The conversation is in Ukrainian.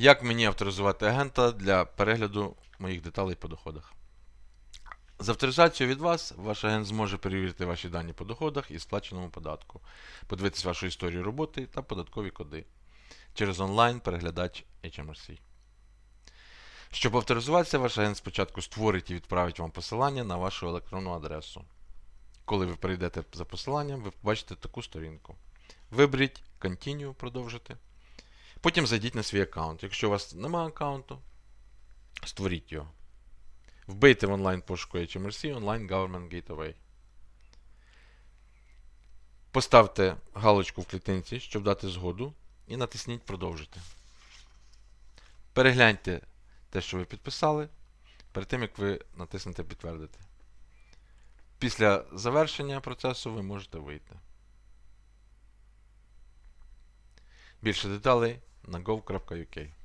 Як мені авторизувати агента для перегляду моїх деталей по доходах? З авторизацією від вас ваш агент зможе перевірити ваші дані по доходах і сплаченому податку, подивитись вашу історію роботи та податкові коди через онлайн-переглядач HMRC. Щоб авторизуватися, ваш агент спочатку створить і відправить вам посилання на вашу електронну адресу. Коли ви перейдете за посиланням, ви побачите таку сторінку. Виберіть Continue, продовжити. Потім зайдіть на свій аккаунт. Якщо у вас немає аккаунту, створіть його. Вбийте в онлайн пошуку HMRC Online Government Gateway. Поставте галочку в клітинці, щоб дати згоду, і натисніть Продовжити. Перегляньте те, що ви підписали, перед тим, як ви натиснете Підтвердити. Після завершення процесу ви можете вийти. Більше деталей на gov.uk.